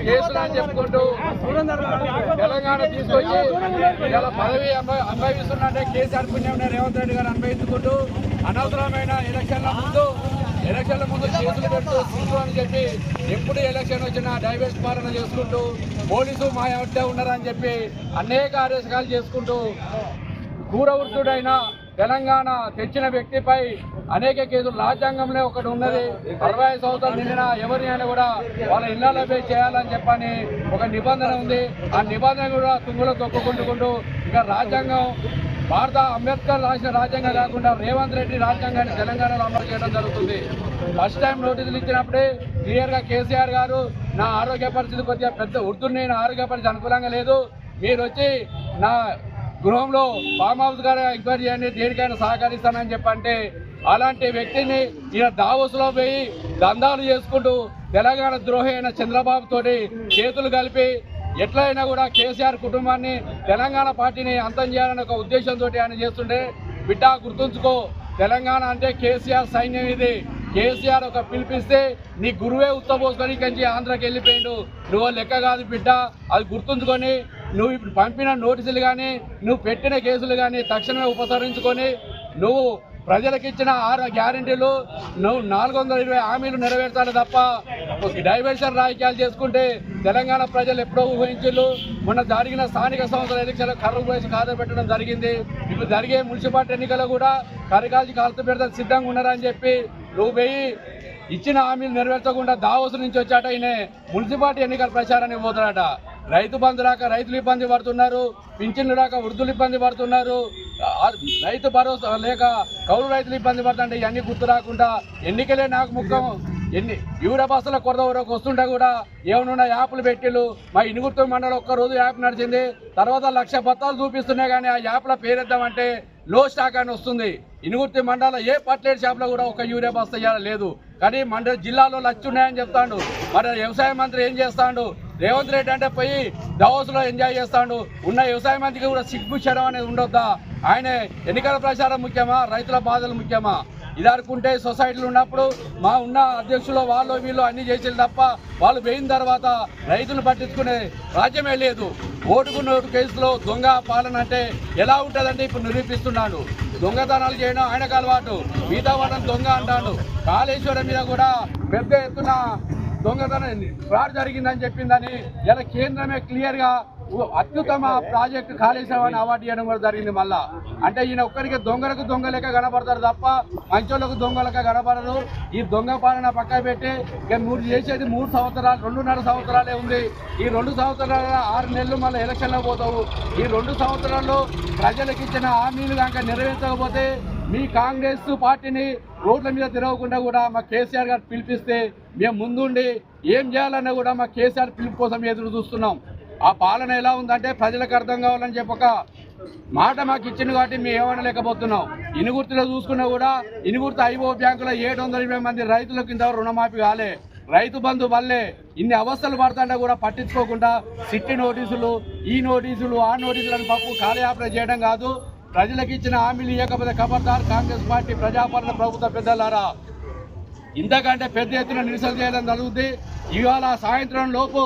చిట్టి అని చెప్పుకుంటూ తెలంగాణ తీసుకొచ్చి ఇలా పదవి అనుభ- అనుభవిస్తున్నట్టే కేసీఆర్ పుణ్యం రేవంత్ రెడ్డి గారు అనుభవించుకుంటూ అనవసరమైన ఎలక్షన్ల ముందు ఎలక్షన్ల ముందు కేసులు పెడుతూ సీటు అని చెప్పి ఎప్పుడు ఎలక్షన్ వచ్చినా డైవర్స్ పాలన చేసుకుంటూ పోలీసు మా వద్ద ఉన్నారని చెప్పి అనేక ఆదేశాలు చేసుకుంటూ కూరవృత్తుడైన తెలంగాణ తెచ్చిన వ్యక్తిపై అనేక కేసులు రాజ్యాంగంలో ఒకటి ఉన్నది. అరవై సంవత్సరాలు నిండిన ఎవరిని అయినా కూడా వాళ్ళ ఇళ్ళలో చేయాలని చెప్పని ఒక నిబంధన ఉంది. ఆ నిబంధన కూడా తుంగులో తొక్కుకుంటుకుంటూ ఇంకా రాజ్యాంగం భారత అంబేద్కర్ రాసిన రాజ్యాంగం కాకుండా రేవంత్ రెడ్డి రాజ్యాంగాన్ని తెలంగాణలో అమలు చేయడం జరుగుతుంది. ఫస్ట్ టైం నోటీసులు ఇచ్చినప్పుడే క్లియర్గా కేసీఆర్ గారు నా ఆరోగ్య పరిస్థితి కొద్దిగా పెద్ద ఉర్దుని నా ఆరోగ్య పరిస్థితి అనుకూలంగా లేదు. మీరు వచ్చి నా గృహంలో ఫామ్ హౌస్ గారు ఎంక్వైరీ చేయండి దేనికైనా సహకరిస్తానని చెప్పంటే అలాంటి వ్యక్తిని ఈయన దావోస్లో పోయి దందాలు చేసుకుంటూ తెలంగాణ ద్రోహి అయిన చంద్రబాబు తోటి చేతులు కలిపి ఎట్లయినా కూడా కేసీఆర్ కుటుంబాన్ని తెలంగాణ పార్టీని అంతం చేయాలనే ఒక ఉద్దేశంతో ఆయన చేస్తుంటే బిడ్డ గుర్తుంచుకో తెలంగాణ అంటే కేసీఆర్ సైన్యం ఇది. కేసీఆర్ ఒక పిలిపిస్తే నీ గురువే ఉత్తపోసుకొని కంచి ఆంధ్రాకి వెళ్ళిపోయిండు. నువ్వు లెక్క కాదు బిడ్డ అది గుర్తుంచుకొని నువ్వు ఇప్పుడు పంపిన నోటీసులు కానీ నువ్వు పెట్టిన కేసులు కానీ తక్షణమే ఉపసంహరించుకొని నువ్వు ప్రజలకు ఇచ్చిన ఆరు గ్యారంటీలు నువ్వు నాలుగు వందల ఇరవై హామీలు నెరవేర్చాలి తప్ప డైవర్షన్ రాజకీయాలు చేసుకుంటే తెలంగాణ ప్రజలు ఎప్పుడో ఊహించు మొన్న జరిగిన స్థానిక సంస్థల ఎన్నికలు కర్రు పోసి ఖాతా పెట్టడం జరిగింది. ఇప్పుడు జరిగే మున్సిపాలిటీ ఎన్నికల్లో కూడా కరికాల్చి కాలుతూ పెడతా సిద్ధంగా ఉన్నారని చెప్పి నువ్వు పోయి ఇచ్చిన హామీలు నెరవేర్చకుండా దావోసు నుంచి వచ్చాట ఈయన మున్సిపాలిటీ ఎన్నికల ప్రచారానికి పోతాడట. రైతు బంధు రాక రైతులు ఇబ్బంది పడుతున్నారు పింఛన్లు రాక వృద్ధులు ఇబ్బంది పడుతున్నారు. రైతు భరోసా లేక కౌలు రైతులు ఇబ్బంది పడుతుంటే ఇవన్నీ గుర్తు రాకుండా ఎన్నికలే నాకు ముఖ్యం ఎన్ని యూరియా బస్సుల కొరత వరకు వస్తుంటే కూడా ఏమన్నా యాప్లు పెట్టిళ్ళు. మా ఇనుగుర్తు మండలం ఒక్క రోజు యాప్ నడిచింది. తర్వాత లక్ష బత్తాలు చూపిస్తున్నాయి కానీ ఆ యాప్ల పేరెద్దామంటే లో స్టాక్ అని వస్తుంది. ఇనుగుర్తి మండల ఏ పట్లేట్ షాప్లో కూడా ఒక యూరియా బస్తా లేదు. కానీ మండల జిల్లాలో లచ్చున్నాయని ఉన్నాయని చెప్తాడు. మరి వ్యవసాయ మంత్రి ఏం చేస్తాడు? రేవంత్ రెడ్డి అంటే పోయి దావోస్లో ఎంజాయ్ చేస్తాడు. ఉన్న వ్యవసాయ మంత్రికి కూడా సిగ్గు చేయడం అనేది ఉండొద్దా? ఆయన ఎన్నికల ప్రచారం ముఖ్యమా? రైతుల బాధలు ముఖ్యమా? ఇది అనుకుంటే సొసైటీలు ఉన్నప్పుడు మా ఉన్న అధ్యక్షులు వాళ్ళు వీళ్ళు అన్ని చేసేది తప్ప వాళ్ళు పోయిన తర్వాత రైతులు పట్టించుకునే రాజ్యమే లేదు. ఓటుకు నోటు కేసులో దొంగ పాలన అంటే ఎలా ఉంటుందంటే ఇప్పుడు నిరూపిస్తున్నాడు. దొంగతనాలు చేయడం ఆయనకు అలవాటు. మిగతా వాళ్ళని దొంగ అంటాడు. కాళేశ్వరం మీద కూడా పెద్ద ఎత్తున దొంగతనం ఫ్రాడ్ జరిగిందని చెప్పిందని ఇలా కేంద్రమే క్లియర్గా అత్యుత్తమ ప్రాజెక్టు కాళేశ్వరం అవార్డు ఇవ్వడం కూడా జరిగింది మళ్ళా. అంటే ఈయన ఒక్కరికి దొంగలకు దొంగ లెక్క కనపడతారు తప్ప మంచోళ్ళకు దొంగ లెక్క ఈ దొంగ పాలన పక్క పెట్టి ఇక మూడు చేసేది మూడు సంవత్సరాలు రెండున్నర సంవత్సరాలే ఉంది. ఈ రెండు సంవత్సరాల ఆరు నెలలు మళ్ళీ ఎలక్షన్లో పోతావు. ఈ రెండు సంవత్సరాల్లో ప్రజలకు ఇచ్చిన హామీలు కనుక నెరవేర్చకపోతే మీ కాంగ్రెస్ పార్టీని రోడ్ల మీద తిరగకుండా కూడా మా కేసీఆర్ గారు పిలిపిస్తే మేము ముందుండి ఏం చేయాలన్నా కూడా మా కేసీఆర్ పిలుపు కోసం ఎదురు చూస్తున్నాం. ఆ పాలన ఎలా ఉందంటే ప్రజలకు అర్థం కావాలని చెప్పక మాట మాకు ఇచ్చింది కాబట్టి మేము ఏమనలేకపోతున్నాం. ఇనుగుర్తిలో చూసుకున్నా కూడా ఇనుగుర్తి ఐఓ బ్యాంకులో ఏడు వందల ఇరవై మంది రైతులకు ఇంత రుణమాఫీ కాలే. రైతు బంధు వల్లే ఇన్ని అవస్థలు పడుతుంటే కూడా పట్టించుకోకుండా సిట్టి నోటీసులు ఈ నోటీసులు ఆ నోటీసులు అని పప్పు కాలయాపన చేయడం కాదు. ప్రజలకు ఇచ్చిన హామీలు ఇవ్వకపోతే ఖబర్దార్ కాంగ్రెస్ పార్టీ ప్రజాపాలన ప్రభుత్వ పెద్దలారా? ఇంతకంటే పెద్ద ఎత్తున నిరసన చేయడం జరుగుతుంది ఇవాళ సాయంత్రం లోపు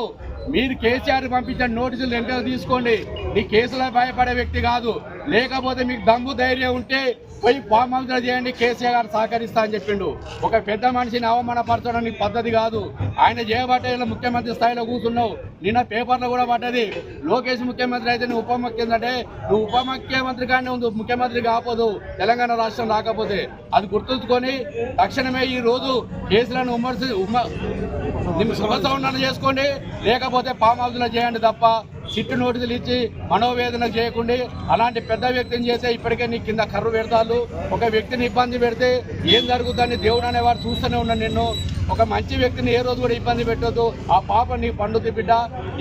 మీరు కేసీఆర్ పంపించిన నోటీసులు వెంటనే తీసుకోండి. నీ కేసులో భయపడే వ్యక్తి కాదు. లేకపోతే మీకు దమ్ము ధైర్యం ఉంటే పోయి ఫామ్ హౌస్ చేయండి కేసీఆర్ గారు సహకరిస్తా అని చెప్పిండు. ఒక పెద్ద మనిషిని అవమానపరచడం పద్ధతి కాదు. ఆయన చేయబట్టే ముఖ్యమంత్రి స్థాయిలో కూర్చున్నావు. నిన్న పేపర్లో కూడా పడ్డది. లోకేష్ ముఖ్యమంత్రి అయితే నువ్వు ఉప ముఖ్యమంత్రి నువ్వు ఉప ముఖ్యమంత్రి కానీ ఉంది ముఖ్యమంత్రి కాకపోదు. తెలంగాణ రాష్ట్రం రాకపోతే. అది గుర్తుంచుకొని తక్షణమే ఈ రోజు కేసులను ఉమ్మర్సి ఉమ్మ ఉపసంహరణ చేసుకోండి. లేకపోతే ఫామ్ హౌస్లో చేయండి తప్ప చిట్టు నోటీసులు ఇచ్చి మనోవేదన చేయకుండా అలాంటి పెద్ద వ్యక్తిని చేస్తే ఇప్పటికే నీ కింద కర్రు పెడతారు ఒక వ్యక్తిని ఇబ్బంది పెడితే ఏం జరుగుతుందని దేవుడు అనేవాడు చూస్తూనే ఉన్నాను నిన్ను. ఒక మంచి వ్యక్తిని ఏ రోజు కూడా ఇబ్బంది పెట్టొద్దు. ఆ పాప నీ పండుద్ది బిడ్డ.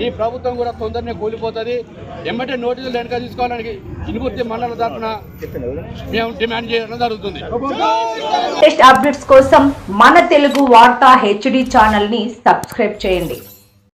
ఈ ప్రభుత్వం కూడా తొందరనే కూలిపోతుంది. ఎమ్మటే నోటీసులు వెనక తీసుకోవాలని ఇనుగుర్తి మండల తరఫున మేము డిమాండ్ చేయడం జరుగుతుంది. లేటెస్ట్ అప్డేట్స్ కోసం మన తెలుగు వార్తా హెచ్డి ఛానల్ని సబ్స్క్రైబ్ చేయండి.